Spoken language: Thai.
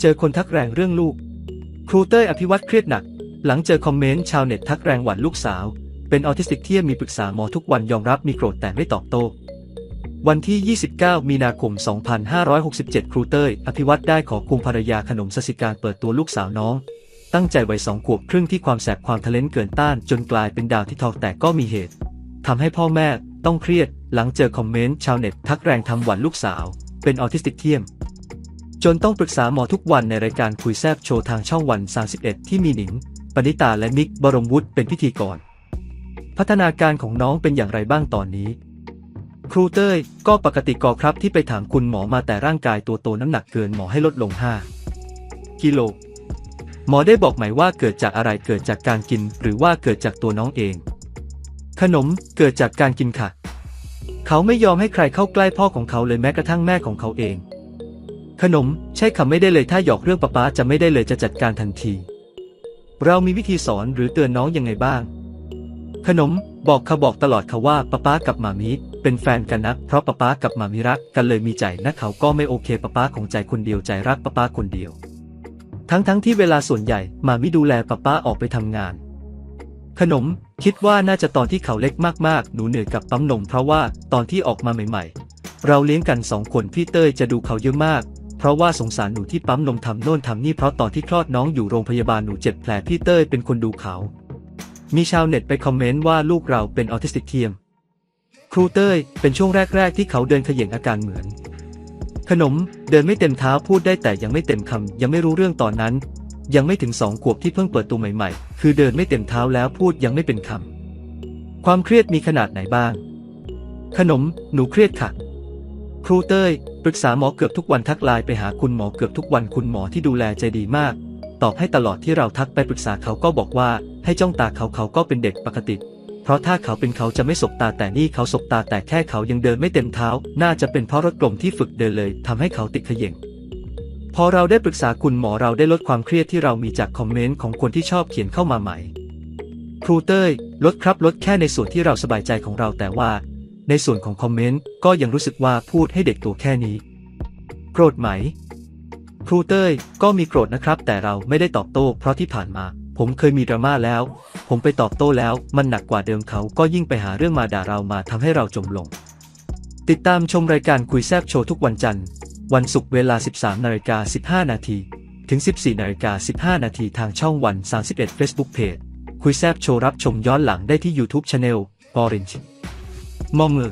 เจอคนทักแรงเรื่องลูก ครูเต้ยอภิวัตเครียดหนัก หลังเจอคอมเมนต์ชาวเน็ตทักแรงหวั่นลูกสาว เป็นออทิสติกเที่ยมีปรึกษาหมอทุกวันยอมรับมีโกรธแต่ไม่ตอบโต้วันที่ 29 มีนาคม 2567 ครูเต้ย อภิวัตได้ขอคุมภรรยาขนมสสิการเปิดตัวลูกสาวน้อง ตั้งใจไว้สองขวบครึ่งที่ความแสบความทะเลนเกินต้าน จนกลายเป็นดาวที่ทอกแต่ก็มีเหตุทำให้พ่อแม่ต้องเครียด หลังเจอคอมเมนต์ชาวเน็ตทักแรงทำหวันลูกสาว เป็นออทิสติกเทียม จนต้องปรึกษาหมอทุกวันในรายการคุยแซบโชว์ทางช่องวัน 31 ที่มีหนิง ปณิตาและมิกบรมวุฒิเป็นพิธีกร พัฒนาการของน้องเป็นอย่างไรบ้างตอนนี้ ครูเต้ยก็ปกติกอครับที่ไปถามคุณหมอมาแต่ร่างกายตัวโตน้ำหนักเกินหมอให้ลดลง 5 กิโล หมอได้บอกไหมว่าเกิดจากอะไรเกิดจากการกิน หรือว่าเกิดจากตัวน้องเอง ขนมเกิดจากการกินค่ะ เขาไม่ยอมให้ใครเข้าใกล้พ่อของเขาเลยแม้กระทั่งแม่ของเขาเอง ขนม ใช่คำไม่ได้เลยถ้าหยอกเรื่องป๊าป๊าจะไม่ได้เลยจะจัดการทันที เรามีวิธีสอนหรือเตือนน้องยังไงบ้าง ขนม บอกเขาบอกตลอดเขาว่าป๊าป๊ากับมามิเป็นแฟนกันนะเพราะป๊าป๊ากับมามิรักกันเลยมีใจนะเขาก็ไม่โอเคป๊าป๊าของใจคนเดียวใจรักป๊าป๊าคนเดียว ทั้งทั้งที่เวลาส่วนใหญ่มามิดูแลป๊าป๊าออกไปทำงาน ขนมคิดว่าน่าจะตอนที่เขาเล็กมากๆ หนูเหนื่อยกับปั๊มนมเพราะว่าตอนที่ออกมาใหม่ ๆ เราเลี้ยงกันสองคนพี่เต้ยจะดูเขาเยอะมาก เพราะว่าสงสารหนูที่ปั๊มนมทำโน่นทำนี่เพราะตอนที่คลอดน้องอยู่โรงพยาบาลหนูเจ็บแผลพี่เต้ยเป็นคนดูเขา มีชาวเน็ตไปคอมเมนต์ว่าลูกเราเป็นออทิสติกเทียม ครูเต้ยเป็นช่วงแรก ๆ ที่เขาเดินเขย่งอาการเหมือน ขนมเดินไม่เต็มเท้าพูดได้แต่ยังไม่เต็มคำยังไม่รู้เรื่องตอนนั้น ยังไม่ถึงสองขวบที่เพิ่งเปิดตัวใหม่ๆ คือเดินไม่เต็มเท้าแล้วพูดยังไม่เป็นคำความเครียดมีขนาดไหนบ้าง ขนม หนูเครียดค่ะ ครูเต้ยปรึกษาหมอเกือบทุกวันทักไลน์ไปหาคุณหมอเกือบทุกวันคุณหมอที่ดูแลใจดีมาก ตอบให้ตลอดที่เราทักไปปรึกษาเขาก็บอกว่า ให้จ้องตาเขาเขาก็เป็นเด็กปกติ เพราะถ้าเขาเป็นเขาจะไม่สบตาแต่นี่เขาสบตาแต่แค่เขายังเดินไม่เต็มเท้า น่าจะเป็นเพราะรถกลมที่ฝึกเดินเลยทำให้เขาติดขย่งพอเราได้ปรึกษาคุณหมอเราได้ลดความเครียดที่เรามีจากคอมเมนต์ของคนที่ชอบเขียนเข้ามาใหม่ ครูเต้ยลดครับลดแค่ในส่วนที่เราสบายใจของเราแต่ว่า ในส่วนของคอมเมนต์ก็ยังรู้สึกว่าพูดให้เด็กตัวแค่นี้ โกรธไหม ครูเต้ยก็มีโกรธนะครับ แต่เราไม่ได้ตอบโต้เพราะที่ผ่านมา ผมเคยมีดราม่าแล้ว ผมไปตอบโต้แล้วมันหนักกว่าเดิมเขาก็ยิ่งไปหาเรื่องมาด่าเรามาทำให้เราจมลง ติดตามชมรายการคุยแซบโชว์ทุกวันจันทร์ วันศุกร์เวลา 13นาฬิกา15 นาทีถึง 14นาฬิกา15 นาทีทางช่องวัน 31 Facebook Page คุยแซบโชว์รับชมย้อนหลังได้ที่ YouTube Channel Orange มอมือ